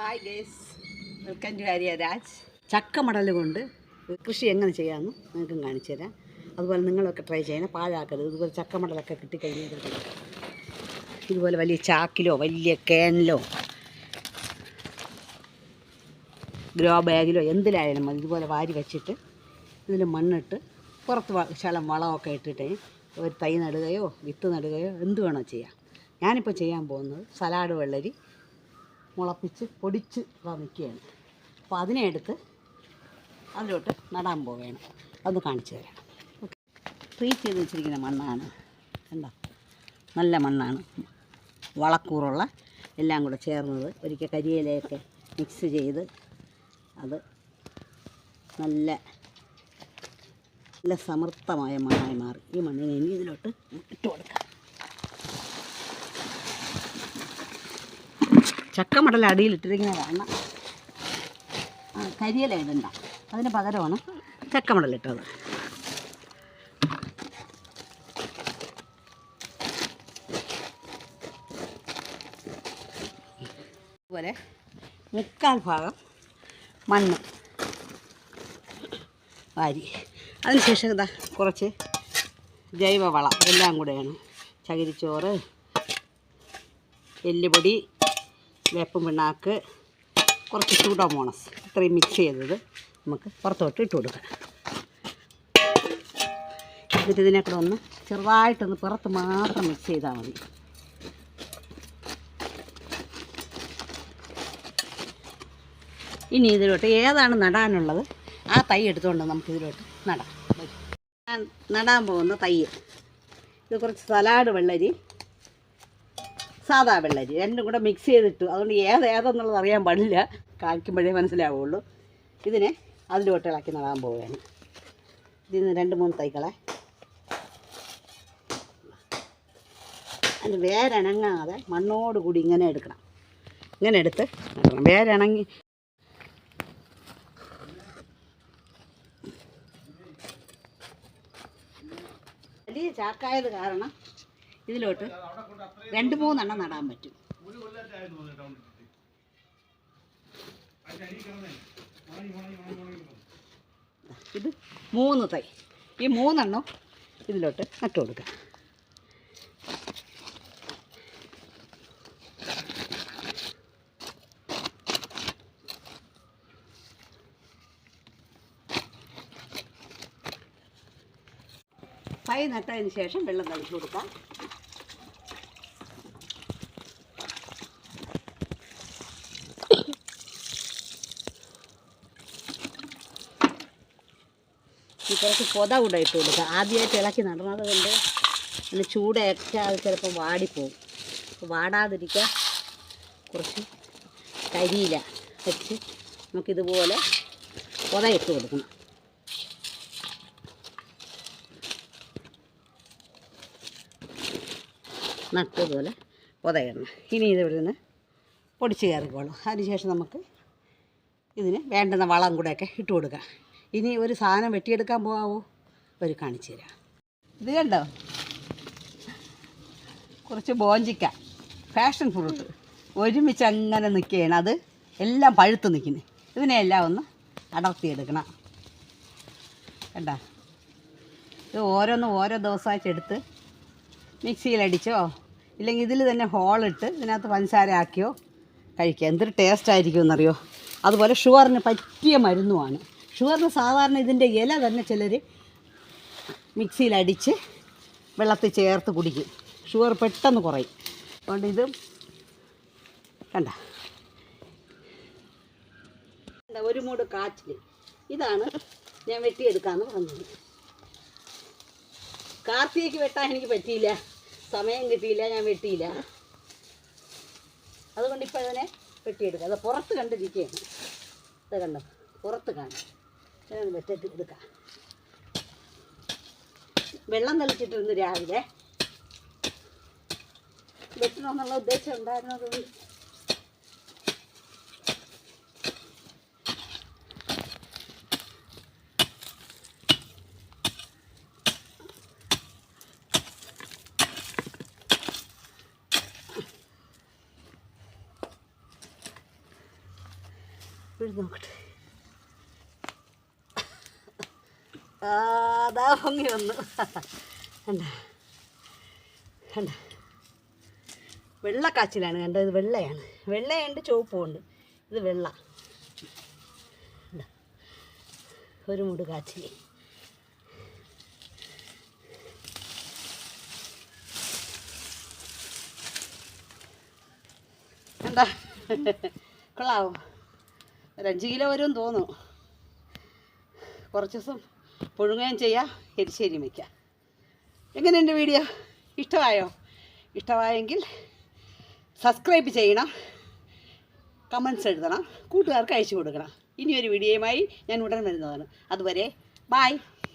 Hi guys welcome to Hariya Raj ചക്കമടൽ കൊണ്ട് കൃഷി എങ്ങനെ ചെയ്യാമെന്ന് നിങ്ങൾക്കും കാണിച്ചു തരാം. അതുപോലെ നിങ്ങളൊക്കെ ട്രൈ ചെയ്യണം. പാഴാക്കരുത്. ഇതുപോലെ ചക്കമടലൊക്കെ കിട്ടിക്കഴിഞ്ഞാൽ ഇതുപോലെ വലിയ ചാക്കിലോ വലിയ കേനിലോ ഗ്രോ ബാഗിലോ എന്തിലായാലും മതി. ഇതുപോലെ വാരി വെച്ചിട്ട് ഇതിൽ മണ്ണിട്ട് പുറത്ത് ശലം വളമൊക്കെ ഇട്ടിട്ട് ഒരു തൈ നടുകയോ വിത്ത് നടുകയോ എന്ത് വേണോ ചെയ്യാം. ഞാനിപ്പോൾ ചെയ്യാൻ പോകുന്നത് സലാഡ് വെള്ളരി മുളപ്പിച്ച് പൊടിച്ച് നിൽക്കുകയാണ്. അപ്പോൾ അതിനെ എടുത്ത് അതിലോട്ട് നടാൻ പോവുകയാണ്. അത് കാണിച്ചു തരാം. ഓക്കെ. ട്രീറ്റ് ചെയ്ത് വെച്ചിരിക്കുന്ന മണ്ണാണ്. കണ്ടോ? നല്ല മണ്ണാണ്. വളക്കൂറുള്ള എല്ലാം കൂടെ ചേർന്നത്. ഒരിക്കൽ കരിയിലയൊക്കെ മിക്സ് ചെയ്ത് അത് നല്ല നല്ല സമൃദ്ധമായ മണ്ണായി മാറി. ഈ മണ്ണിനെ ഇനി ഇതിലോട്ട് ഇട്ട് കൊടുക്കാം ചക്കമടൽ അടിയിലിട്ടിരിക്കുന്ന കാണണം ആ, കരിയില ഇടണ്ട. അതിന് പകരമാണ് ചക്കമടലിട്ടത് അതുപോലെ മുക്കാൽ ഭാഗം മണ്ണ് വാരി. അതിനുശേഷം ഇതാ കുറച്ച് ജൈവവളം എല്ലാം കൂടെയാണ്. ചകിരിച്ചോറ് എല്ലുപൊടി വേപ്പും പിണ്ണാക്ക് കുറച്ച് സൂഡോമോണസ് ഇത്രയും മിക്സ് ചെയ്തത് നമുക്ക് പുറത്തോട്ട് ഇട്ട് കൊടുക്കാം. എന്നിട്ട് ഇതിനെ ഒന്ന് ചെറുതായിട്ടൊന്ന് പുറത്ത് മാത്രം മിക്സ് ചെയ്താൽ മതി. ഇനി ഇതിലോട്ട് ഏതാണ് നടാനുള്ളത്? ആ തൈ എടുത്തുകൊണ്ട് നമുക്ക് ഇതിലോട്ട് നടാം. നടാൻ പോകുന്ന തൈ. ഇത് കുറച്ച് സലാഡ് വെള്ളരി സാദാ വെള്ളരി. രണ്ടും കൂടെ മിക്സ് ചെയ്തിട്ട്. അതുകൊണ്ട് ഏത് ഏതെന്നുള്ളത് അറിയാൻ പാടില്ല. കായ്ക്കുമ്പോഴേ മനസ്സിലാവുള്ളൂ. ഇതിനെ അതിലോട്ട് ഇളക്കി നടാൻ പോവുകയാണ്. ഇതിൽ നിന്ന് രണ്ട് മൂന്ന് തൈകളെ. അത് വേരണങ്ങാതെ മണ്ണോട് കൂടി ഇങ്ങനെ എടുക്കണം. ഇങ്ങനെ എടുത്ത് നടണം വേരണങ്ങി വലിയ ചാക്കായത് കാരണം ഇതിലോട്ട് രണ്ട് മൂന്നെണ്ണം നടാൻ പറ്റും. ഇത് മൂന്ന് തൈ. ഈ മൂന്നെണ്ണം ഇതിലോട്ട് നട്ടു കൊടുക്കാം. തൈ നട്ടതിന് ശേഷം വെള്ളം തളിച്ചു കൊടുക്കാം. കുറച്ച് പൊത കൂടെ ഇട്ട് കൊടുക്കുക. ആദ്യമായിട്ട് ഇളക്കി നടന്നത് കൊണ്ട് അതിന് ചൂടേറ്റാൽ അത് ചിലപ്പോൾ വാടിപ്പോവും. അപ്പോൾ വാടാതിരിക്കാൻ കുറച്ച് കരിയില വെച്ച് നമുക്കിതുപോലെ പൊത ഇട്ട് കൊടുക്കണം. നട്ടതുപോലെ പൊതയിടണം ഇനി ഇതിവിടെ നിന്ന് പൊടിച്ച് കയറിക്കോളും. അതിനുശേഷം നമുക്ക് ഇതിന് വേണ്ടുന്ന വളം കൂടെയൊക്കെ ഇട്ട് കൊടുക്കാം. ഇനി ഒരു സാധനം വെട്ടിയെടുക്കാൻ പോകാവോ ഒരു കാണിച്ചു തരാം. ഇത് കണ്ടോ? കുറച്ച് ബോഞ്ചിക്ക. ഫാഷൻ ഫ്രൂട്ട് ഒരുമിച്ച് അങ്ങനെ നിൽക്കുകയാണ് അത് എല്ലാം പഴുത്ത് നിൽക്കുന്നത് ഇതിനെല്ലാം ഒന്ന് അടർത്തിയെടുക്കണം. കണ്ടോ? ഇത് ഓരോന്ന് ഓരോ ദിവസമായിട്ട് എടുത്ത് മിക്സിയിലടിച്ചോ ഇല്ലെങ്കിൽ ഇതിൽ തന്നെ ഹോളിട്ട് ഇതിനകത്ത് പഞ്ചസാര ആക്കിയോ കഴിക്കുക എന്തൊരു ടേസ്റ്റ് ആയിരിക്കും അതുപോലെ ഷുഗറിന് പറ്റിയ മരുന്നുമാണ്. ഷുഗറിന് സാധാരണ ഇതിന്റെ ഇല തന്നെ ചിലർ മിക്സിയിലടിച്ച് വെള്ളത്തിൽ ചേർത്ത് കുടിക്കും. ഷുഗർ പെട്ടെന്ന് കുറയും. അതുകൊണ്ട് ഇത് കണ്ട. ഒരു മൂട് കാച്ചിൽ ഇതാണ് ഞാൻ വെട്ടിയെടുക്കാമെന്ന് പറഞ്ഞത്. കാർത്തികയ്ക്ക് വെട്ടാൻ എനിക്ക് പറ്റിയില്ല. സമയം കിട്ടിയില്ല ഞാൻ വെട്ടിയില്ല. അതുകൊണ്ട് ഇപ്പോൾ അതിനെ വെട്ടിയെടുക്കാം. അത് പുറത്ത് കണ്ടിരിക്കുകയാണ്. അത് കണ്ടോ? പുറത്ത് കാണാം. ഞാൻ വെട്ടിട്ട് എടുക്കാം. വെള്ളം തളിച്ചിട്ടിരുന്നു രാവിലെ. വെട്ടണമെന്നുള്ള ഉദ്ദേശം ഉണ്ടായിരുന്നത് ഒരു നോക്കട്ടെ ആ, അതാ പൊങ്ങി വന്നു. കണ്ട? കണ്ട? വെള്ളക്കാച്ചിലാണ് കണ്ടത് ഇത് വെള്ളയാണ്. വെള്ളയുണ്ട് ചുവപ്പും ഉണ്ട് ഇത് വെള്ള? ഒരു മുട് കാച്ചിൽ. എന്താ കൊള്ളാവും? ഒരു അഞ്ച് കിലോ വരും തോന്നുന്നു. കുറച്ച് ദിവസം പുഴുങ്ങുകയും ചെയ്യാം എരിശ്ശേരിയും വയ്ക്കാം. എങ്ങനെയുണ്ട് വീഡിയോ? ഇഷ്ടമായോ? ഇഷ്ടമായെങ്കിൽ സബ്സ്ക്രൈബ് ചെയ്യണം കമൻസ് എഴുതണം കൂട്ടുകാർക്ക് അയച്ചു കൊടുക്കണം. ഇനിയൊരു വീഡിയോയുമായി ഞാൻ ഉടൻ വരുന്നതാണ്. അതുവരെ ബായ്